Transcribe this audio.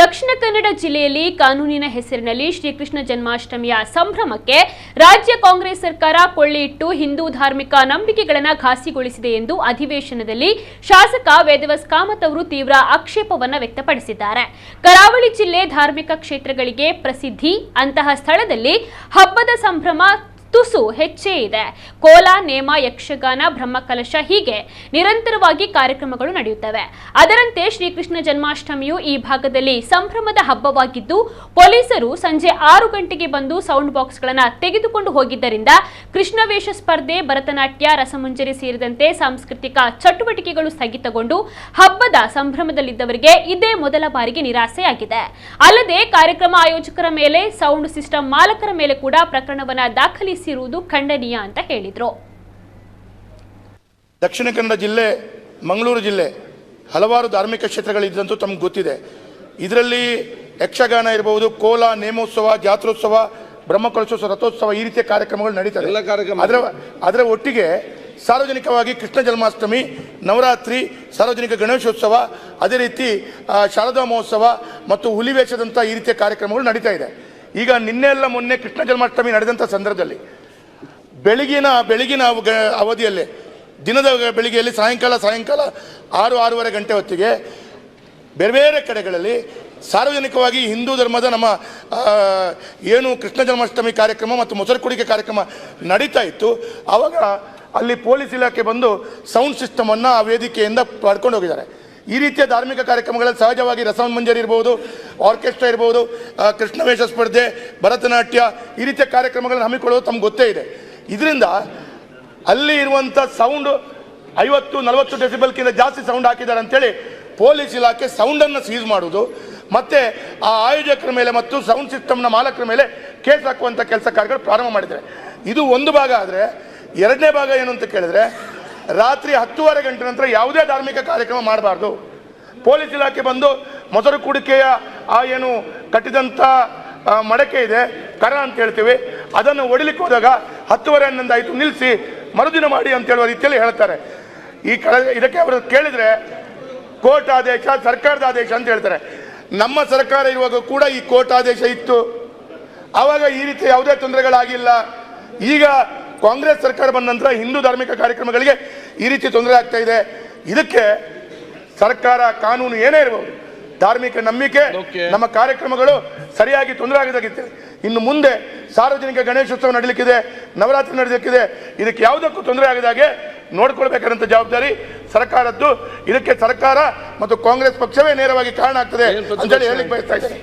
ದಕ್ಷಿಣ ಕನ್ನಡ ಜಿಲ್ಲೆಯಲ್ಲಿ ಕಾನೂನಿನ ಹೆಸರಿನಲ್ಲಿ ಶ್ರೀಕೃಷ್ಣ ಜನ್ಮಾಷ್ಟಮಿಯ ಸಂಭ್ರಮಕ್ಕೆ ರಾಜ್ಯ ಕಾಂಗ್ರೆಸ್ ಸರ್ಕಾರ ಕೊಳ್ಳಿ ಇಟ್ಟು ಹಿಂದೂ ಧಾರ್ಮಿಕ ನಂಬಿಕೆಗಳನ್ನು ಘಾಸಿಗೊಳಿಸಿದೆ ಎಂದು ಅಧಿವೇಶನದಲ್ಲಿ ಶಾಸಕ ವೇದವಸ್ ಕಾಮತ್ ಅವರು ತೀವ್ರ ಆಕ್ಷೇಪವನ್ನು ವ್ಯಕ್ತಪಡಿಸಿದ್ದಾರೆ. ಕರಾವಳಿ ಜಿಲ್ಲೆ ಧಾರ್ಮಿಕ ಕ್ಷೇತ್ರಗಳಿಗೆ ಪ್ರಸಿದ್ಧಿ ಅಂತಹ ಸ್ಥಳದಲ್ಲಿ ಹಬ್ಬದ ಸಂಭ್ರಮ ತುಸು ಹೆಚ್ಚೇ ಇದೆ. ಕೋಲ, ನೇಮ, ಯಕ್ಷಗಾನ, ಬ್ರಹ್ಮಕಲಶ ಹೀಗೆ ನಿರಂತರವಾಗಿ ಕಾರ್ಯಕ್ರಮಗಳು ನಡೆಯುತ್ತವೆ. ಅದರಂತೆ ಶ್ರೀಕೃಷ್ಣ ಜನ್ಮಾಷ್ಟಮಿಯು ಈ ಭಾಗದಲ್ಲಿ ಸಂಭ್ರಮದ ಹಬ್ಬವಾಗಿದ್ದು, ಪೊಲೀಸರು ಸಂಜೆ ಆರು ಗಂಟೆಗೆ ಬಂದು ಸೌಂಡ್ ಬಾಕ್ಸ್ಗಳನ್ನು ತೆಗೆದುಕೊಂಡು ಹೋಗಿದ್ದರಿಂದ ಕೃಷ್ಣವೇಷ ಸ್ಪರ್ಧೆ, ಭರತನಾಟ್ಯ, ರಸಮುಂಜರಿ ಸೇರಿದಂತೆ ಸಾಂಸ್ಕೃತಿಕ ಚಟುವಟಿಕೆಗಳು ಸ್ಥಗಿತಗೊಂಡು ಹಬ್ಬದ ಸಂಭ್ರಮದಲ್ಲಿದ್ದವರಿಗೆ ಇದೇ ಮೊದಲ ಬಾರಿಗೆ ನಿರಾಸೆಯಾಗಿದೆ. ಅಲ್ಲದೆ ಕಾರ್ಯಕ್ರಮ ಆಯೋಜಕರ ಮೇಲೆ, ಸೌಂಡ್ ಸಿಸ್ಟಮ್ ಮಾಲಕರ ಮೇಲೆ ಕೂಡ ಪ್ರಕರಣವನ್ನ ದಾಖಲಿಸಿರುವುದು ಖಂಡನೀಯ ಅಂತ ಹೇಳಿದರು. ದಕ್ಷಿಣ ಕನ್ನಡ ಜಿಲ್ಲೆ ಮಂಗಳೂರು ಜಿಲ್ಲೆ ಹಲವಾರು ಧಾರ್ಮಿಕ ಕ್ಷೇತ್ರಗಳಿದ್ದಂತೂ ತಮ್ಗೆ ಗೊತ್ತಿದೆ. ಇದರಲ್ಲಿ ಯಕ್ಷಗಾನ ಇರಬಹುದು ಕೋಲ ನೇಮೋತ್ಸವ ಜಾತ್ರೋತ್ಸವ ಬ್ರಹ್ಮಕಲಶೋತ್ಸವ ರಥೋತ್ಸವ ಈ ರೀತಿಯ ಕಾರ್ಯಕ್ರಮಗಳು ನಡೀತಾರೆ ಎಲ್ಲ ಕಾರ್ಯಕ್ರಮ. ಅದರ ಅದರ ಒಟ್ಟಿಗೆ ಸಾರ್ವಜನಿಕವಾಗಿ ಕೃಷ್ಣ ಜನ್ಮಾಷ್ಟಮಿ ನವರಾತ್ರಿ ಸಾರ್ವಜನಿಕ ಗಣೇಶೋತ್ಸವ ಅದೇ ರೀತಿ ಶಾರದಾ ಮಹೋತ್ಸವ ಮತ್ತು ಹುಲಿವೇಷದಂಥ ಈ ರೀತಿಯ ಕಾರ್ಯಕ್ರಮಗಳು ನಡೀತಾ ಇದೆ. ಈಗ ನಿನ್ನೆ ಎಲ್ಲ ಮೊನ್ನೆ ಕೃಷ್ಣ ಜನ್ಮಾಷ್ಟಮಿ ನಡೆದಂಥ ಸಂದರ್ಭದಲ್ಲಿ ಬೆಳಗಿನ ಬೆಳಗಿನ ಅವಧಿಯಲ್ಲಿ ದಿನದ ಬೆಳಿಗ್ಗೆಯಲ್ಲಿ ಸಾಯಂಕಾಲ ಸಾಯಂಕಾಲ ಆರು ಆರೂವರೆ ಗಂಟೆ ಹೊತ್ತಿಗೆ ಬೇರೆ ಬೇರೆ ಕಡೆಗಳಲ್ಲಿ ಸಾರ್ವಜನಿಕವಾಗಿ ಹಿಂದೂ ಧರ್ಮದ ನಮ್ಮ ಏನು ಕೃಷ್ಣ ಜನ್ಮಾಷ್ಟಮಿ ಕಾರ್ಯಕ್ರಮ ಮತ್ತು ಮೊಸರು ಕುಡಿಕೆ ಕಾರ್ಯಕ್ರಮ ನಡೀತಾ ಇತ್ತು. ಆವಾಗ ಅಲ್ಲಿ ಪೊಲೀಸ್ ಇಲಾಖೆ ಬಂದು ಸೌಂಡ್ ಸಿಸ್ಟಮನ್ನು ಆ ವೇದಿಕೆಯಿಂದ ಪಡ್ಕೊಂಡು ಹೋಗಿದ್ದಾರೆ. ಈ ರೀತಿಯ ಧಾರ್ಮಿಕ ಕಾರ್ಯಕ್ರಮಗಳಲ್ಲಿ ಸಹಜವಾಗಿ ರಸಮಂಜರಿ ಇರ್ಬೋದು, ಆರ್ಕೆಸ್ಟ್ರಾ ಇರ್ಬೋದು ಕೃಷ್ಣವೇಷ ಸ್ಪರ್ಧೆ, ಭರತನಾಟ್ಯ ಈ ರೀತಿಯ ಕಾರ್ಯಕ್ರಮಗಳನ್ನು ಹಮ್ಮಿಕೊಳ್ಳೋದು ತಮ್ಗೆ ಗೊತ್ತೇ ಇದೆ. ಇದರಿಂದ ಅಲ್ಲಿ ಇರುವಂಥ ಸೌಂಡ್ ಐವತ್ತು, ನಲವತ್ತು ಡೆಸಿಬಲ್ಕಿಂತ ಜಾಸ್ತಿ ಸೌಂಡ್ ಹಾಕಿದ್ದಾರೆ ಅಂತೇಳಿ ಪೊಲೀಸ್ ಇಲಾಖೆ ಸೌಂಡನ್ನು ಸೀಸ್ ಮಾಡೋದು ಮತ್ತೆ ಆ ಆಯೋಜಕರ ಮೇಲೆ ಮತ್ತು ಸೌಂಡ್ ಸಿಸ್ಟಮ್ನ ಮಾಲಕರ ಮೇಲೆ ಕೇಸ್ ಹಾಕುವಂಥ ಕೆಲಸ ಕಾರ್ಯಗಳು ಪ್ರಾರಂಭ ಮಾಡಿದ್ದಾರೆ. ಇದು ಒಂದು ಭಾಗ ಆದರೆ, ಎರಡನೇ ಭಾಗ ಏನು ಅಂತ ಕೇಳಿದ್ರೆ, ರಾತ್ರಿ ಹತ್ತುವರೆ ಗಂಟೆ ನಂತರ ಯಾವುದೇ ಧಾರ್ಮಿಕ ಕಾರ್ಯಕ್ರಮ ಮಾಡಬಾರ್ದು. ಪೊಲೀಸ್ ಇಲಾಖೆ ಬಂದು ಮೊಸರು ಕುಡಿಕೆಯ ಆ ಏನು ಕಟ್ಟಿದಂಥ ಮಡಕೆ ಇದೆ, ಕರ ಅಂತ ಹೇಳ್ತೀವಿ. ಅದನ್ನು ಒಡಿಲಿಕ್ಕೆ ಹೋದಾಗ ಹತ್ತುವರೆ ಹನ್ನೊಂದು ಆಯಿತು ನಿಲ್ಲಿಸಿ ಮರುದಿನ ಮಾಡಿ ಅಂತ ಹೇಳುವ ರೀತಿಯಲ್ಲಿ ಹೇಳ್ತಾರೆ. ಈ ಕಳೆ ಇದಕ್ಕೆ ಅವರು ಕೇಳಿದರೆ ಕೋರ್ಟ್ ಆದೇಶ ಸರ್ಕಾರದ ಆದೇಶ ಅಂತ ಹೇಳ್ತಾರೆ. ನಮ್ಮ ಸರ್ಕಾರ ಇರುವಾಗ ಕೂಡ ಈ ಕೋರ್ಟ್ ಆದೇಶ ಇತ್ತು. ಆವಾಗ ಈ ರೀತಿ ಯಾವುದೇ ತೊಂದರೆಗಳಾಗಿಲ್ಲ. ಈಗ ಕಾಂಗ್ರೆಸ್ ಸರ್ಕಾರ ಬಂದ ನಂತರ ಹಿಂದೂ ಧಾರ್ಮಿಕ ಕಾರ್ಯಕ್ರಮಗಳಿಗೆ ಈ ರೀತಿ ತೊಂದರೆ ಆಗ್ತಾ ಇದೆ. ಇದಕ್ಕೆ ಸರ್ಕಾರ ಕಾನೂನು ಏನೇ ಇರಬಹುದು ಧಾರ್ಮಿಕ ನಂಬಿಕೆ ನಮ್ಮ ಕಾರ್ಯಕ್ರಮಗಳು ಸರಿಯಾಗಿ ತೊಂದರೆ ಆಗದಾಗಿತ್ತು ಇನ್ನು ಮುಂದೆ ಸಾರ್ವಜನಿಕ ಗಣೇಶೋತ್ಸವ ನಡೀಲಿಕ್ಕಿದೆ ನವರಾತ್ರಿ ನಡೀಲಿಕ್ಕಿದೆ ಇದಕ್ಕೆ ಯಾವುದಕ್ಕೂ ತೊಂದರೆ ಆಗದಾಗೆ ನೋಡ್ಕೊಳ್ಬೇಕಾದಂಥ ಜವಾಬ್ದಾರಿ ಸರ್ಕಾರದ್ದು ಇದಕ್ಕೆ ಸರ್ಕಾರ ಮತ್ತು ಕಾಂಗ್ರೆಸ್ ಪಕ್ಷವೇ ನೇರವಾಗಿ ಕಾರಣ ಆಗ್ತದೆ? ಅಂತೇಳಿ ಹೇಳಿಕ್ ಬಯಸ್ತಾ ಇದ್ದೇನೆ